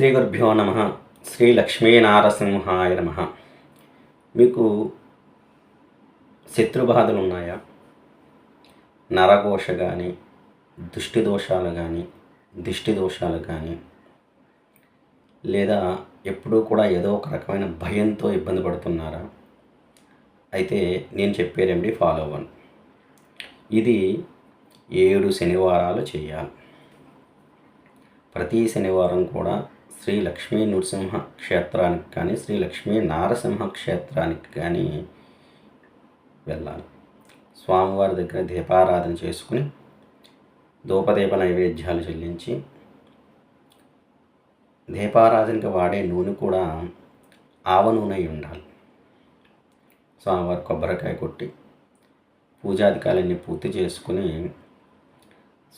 శ్రీ గురుభ్యో నమ. శ్రీ లక్ష్మీనారసింహాయ నమ. మీకు శత్రుబాధలు ఉన్నాయా నరఘోష కానీ దుష్టి దోషాలు కానీ దిష్టి దోషాలు కానీ లేదా ఎప్పుడూ కూడా ఏదో ఒక రకమైన భయంతో ఇబ్బంది పడుతున్నారా? అయితే నేను చెప్పే రెమెడీ ఫాలో అవ్వను ఇది ఏడు శనివారాలు చేయాలి. ప్రతి శనివారం కూడా శ్రీ లక్ష్మీ నృసింహ క్షేత్రానికి కానీ శ్రీ లక్ష్మీ నారసింహ క్షేత్రానికి కానీ వెళ్ళాలి. స్వామివారి దగ్గర దీపారాధన చేసుకుని ధూపదీప నైవేద్యాలు చెల్లించి దీపారాధనకి వాడే నూనె కూడా ఆవ నూనె ఉండాలి. స్వామివారి కొబ్బరికాయ కొట్టి పూజాధికాలన్నీ పూర్తి చేసుకుని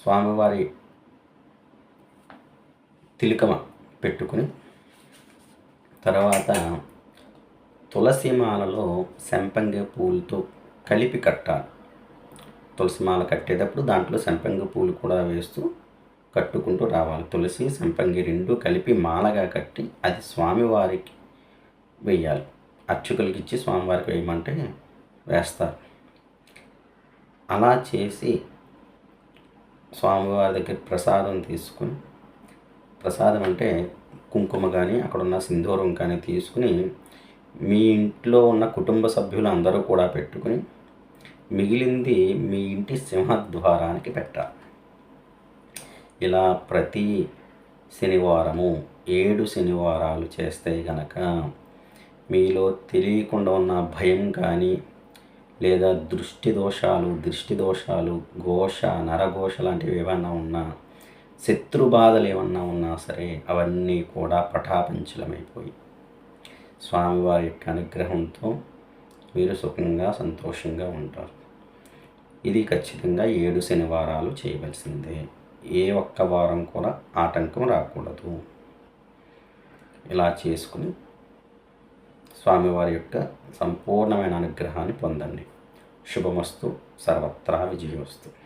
స్వామివారి తిలికమ పెట్టుకుని తర్వాత తులసి మాలలో సంపంగి పూలతో కలిపి కట్టాలి. తులసి మాల కట్టేటప్పుడు దాంట్లో సంపంగి పూలు కూడా వేస్తూ కట్టుకుంటూ రావాలి. తులసి సంపంగి రెండు కలిపి మాలగా కట్టి అది స్వామివారికి వేయాలి. అర్చకులకి ఇచ్చి స్వామివారికి వేయమంటే వేస్తారు. అలా చేసి స్వామివారి దగ్గర ప్రసాదం తీసుకుని ప్రసాదం అంటే కుంకుమ కానీ అక్కడ ఉన్న సింధూరం కానీ తీసుకుని మీ ఇంట్లో ఉన్న కుటుంబ సభ్యులు అందరూ కూడా పెట్టుకుని మిగిలింది మీ ఇంటి సింహద్వారానికి పెట్టాలి. ఇలా ప్రతి శనివారము ఏడు శనివారాలు చేస్తే గనక మీలో తెలియకుండా ఉన్న భయం కానీ లేదా దృష్టి దోషాలు దృష్టి దోషాలు ఘోష నరఘోష లాంటివి ఏమైనా ఉన్నా శత్రు బాధలు ఏమన్నా ఉన్నా సరే అవన్నీ కూడా పటాపంచలమైపోయి స్వామివారి యొక్క అనుగ్రహంతో మీరు సుఖంగా సంతోషంగా ఉంటారు. ఇది ఖచ్చితంగా ఏడు శనివారాలు చేయవలసిందే. ఏ ఒక్క వారం కూడా ఆటంకం రాకూడదు. ఇలా చేసుకుని స్వామివారి యొక్క సంపూర్ణమైన అనుగ్రహాన్ని పొందండి. శుభమస్తు సర్వత్రా విజయోస్తు.